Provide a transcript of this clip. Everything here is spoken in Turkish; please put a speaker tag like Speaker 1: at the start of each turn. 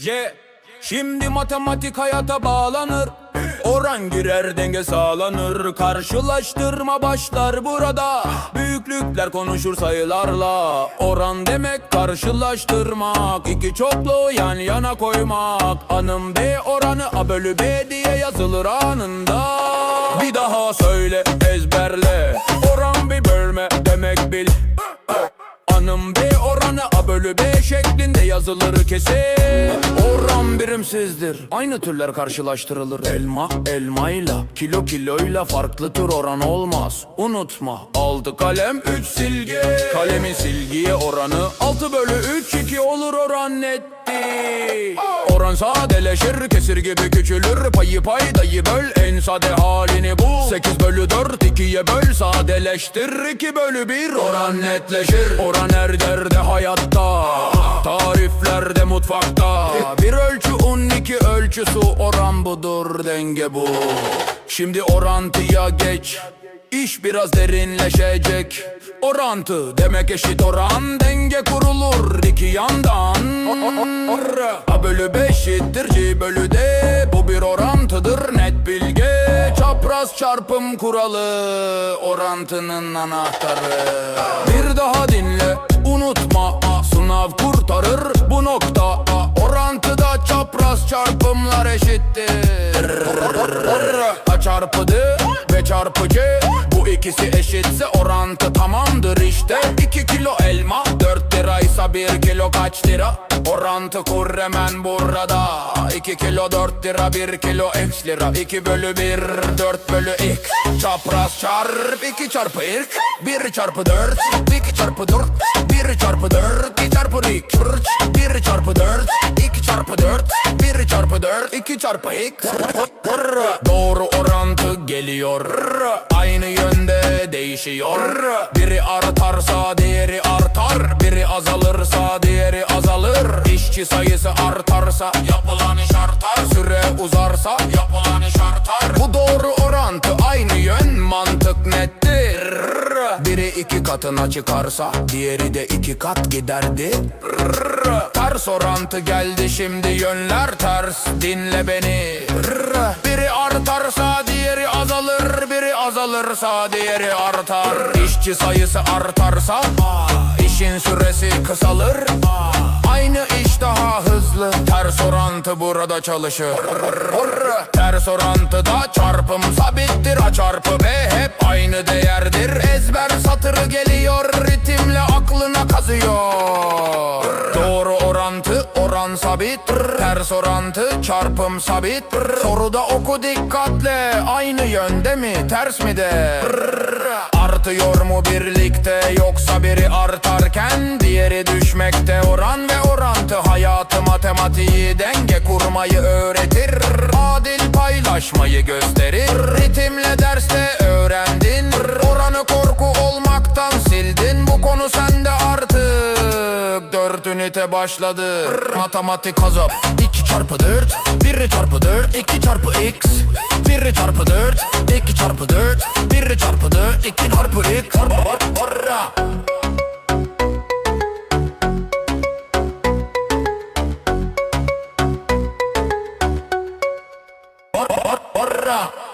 Speaker 1: C Şimdi matematik hayata bağlanır. Oran girer denge sağlanır. Karşılaştırma başlar burada. Büyüklükler konuşur sayılarla. Oran demek karşılaştırmak. İki çoklu yan yana koymak. Anım B oranı A bölü B diye yazılır anında. Bir daha söyle ezberle. Oran B şeklinde yazılır kesin Oran birimsizdir. Aynı türler karşılaştırılır. Elma elmayla Kilo kiloyla farklı tür oran olmaz. Unutma Altı kalem üç silgi. Kalemin silgiye oranı 6 bölü 3 2 olur oran netti Oran sadeleşir kesir gibi küçülür. Payı paydayı böl en sade halini bul. 8 bölü 4 ikiye böl sadeleştir. 2 bölü 1 oran netleşir. Oran her yerde hayatta. Tariflerde mutfakta. Bir ölçü un iki ölçü su Oran budur denge bu. Şimdi orantıya geç İş biraz derinleşecek. Orantı demek eşit oran. Denge kurulur iki yandan. A bölü B eşittir C bölü D. Bu bir orantıdır net bilge. Çapraz çarpım kuralı Orantının anahtarı eşittir A çarpı D ve çarpı C Bu ikisi eşitse orantı tamamdır işte. 2 kilo elma 4 liraysa 1 kilo kaç lira? Orantı kur hemen burada. 2 kilo 4 lira 1 kilo x lira. 2 bölü 1 4 bölü x. Çapraz çarp 2 çarpı x. 1 çarpı 4 2 çarpı 4 1 çarpı 4 2 çarpı x. 1 çarpı çarpı 4 2 çarpı x. Doğru orantı geliyor. Aynı yönde değişiyor. Biri artarsa diğeri artar. Biri azalırsa diğeri azalır. İşçi sayısı artarsa yapılan iş artar. Süre uzarsa yapılan iş artar. Bu doğru orantı aynı yön. Mantık Biri iki katına çıkarsa diğeri de iki kat giderdi. Ters orantı geldi şimdi yönler ters. Dinle beni. Biri artarsa diğeri azalır Biri azalırsa diğeri artar. İşçi sayısı artarsa işin süresi kısalır Aynı orantı burada çalışır. Ters orantıda çarpım sabittir A çarpı B hep aynı değerdir. Ezber satırı geliyor ritimle aklına kazıyor. Doğru orantı oran sabit. Ters orantı çarpım sabit. Soruda oku dikkatle Aynı yönde mi ters mi de? Artıyor mu birlikte yoksa biri artarken Diğeri düşmekte matematiği denge kurmayı öğretir. Adil paylaşmayı gösterir. Ritimle derste öğrendin. Oranı korku olmaktan sildin. Bu konu sende artık. Dört ünite başladı. Matematik azap. 2 çarpı 4 1 çarpı 4 2 çarpı x. 1 çarpı 4 2 çarpı 4 1 çarpı 4 2 çarpı x palabra.